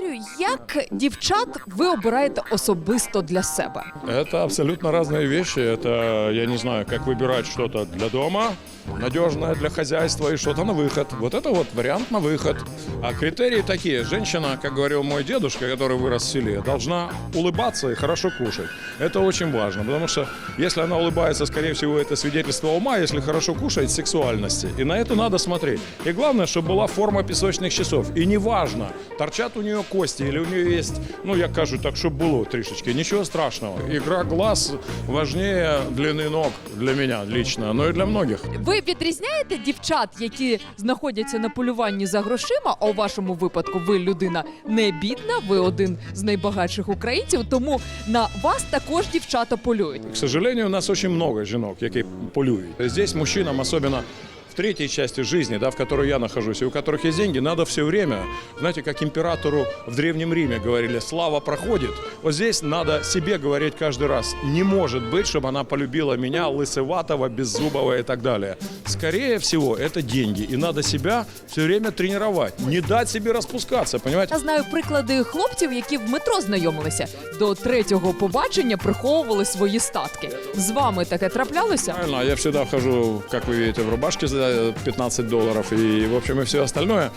Дмитрію, як дівчат ви обираєте особисто для себе? Это абсолютно разные вещи. Это, я не знаю, как выбирать что-то для дома, надежное для хозяйства и что-то на выход. Вот это вот вариант на выход. А критерии такие. Женщина, как говорил мой дедушка, который вырос в селе, должна улыбаться и хорошо кушать. Это очень важно, потому что если она улыбается, скорее всего, это свидетельство ума, если хорошо кушает, сексуальности. И на это надо смотреть. И главное, чтобы была форма песочных часов. И неважно, торчат у нее кости или у нее есть, ну, я кажу так, чтобы было трішечки, ничего страшного. Игра глаз важнее длины ног для меня лично, но и для многих. Ви відрізняєте дівчат, які знаходяться на полюванні за грошима? А у вашому випадку ви людина не бідна, ви один з найбагатших українців, тому на вас також дівчата полюють. К сожалению, у нас очень много жінок, які полюють. Здесь мужчинам, особенно в третьей части жизни, да, в которой я нахожусь, и у которых есть деньги, надо все время, знаете, как императору в Древнем Риме говорили, слава проходит. Вот здесь надо себе говорить каждый раз, не может быть, чтобы она полюбила меня, лысоватого, беззубого и так далее. Скорее всего, это деньги, и надо себя все время тренировать, не дать себе распускаться, понимаете? Я знаю приклади хлопців, які в метро знайомилися. До третього побачення приховували свої статки. З вами таке траплялося? Правильно, я всегда хожу, как вы видите, в рубашке за 15 долларов и, в общем, и все остальное.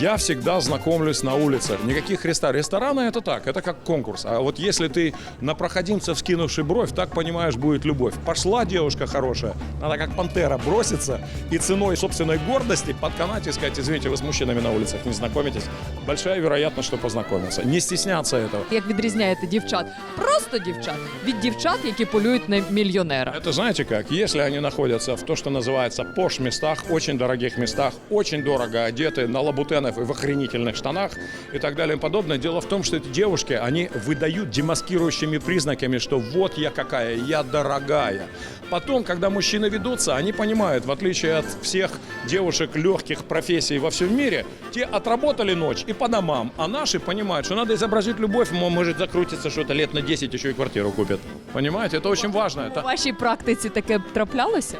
Я всегда знакомлюсь на улице. Никаких ресторанов. Рестораны это так, это как конкурс. А вот если ты на проходимца вскинувший бровь, так понимаешь, будет любовь. Пошла девушка хорошая, надо как пантера броситься и ценой собственной гордости подканать и сказать, извините, вы с мужчинами на улицах не знакомитесь. Большая вероятность, что познакомиться. Не стесняться этого. Як відрізняєте дівчат? Просто дівчат від дівчат, які полюють на мільйонера. Это знаете как? Если они находятся в то, что называется пош местах, очень дорогих местах, очень дорого одеты, на лабутенах и в охренительных штанах и так далее и подобное. Дело в том, что эти девушки, они выдают демаскирующими признаками, что вот я какая, я дорогая. Потом, когда мужчины ведутся, они понимают, в отличие от всех девушек легких профессий во всем мире, те отработали ночь и по домам, а наши понимают, что надо изобразить любовь, мо- может закрутиться что-то лет на 10, еще и квартиру купят. Понимаете, это очень важно. У Это... вашій практиці таке траплялося?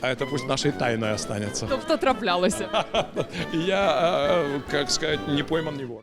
А это пусть нашей тайной останется. Тобто траплялося. Я, э, как сказать, не пойман, не вор.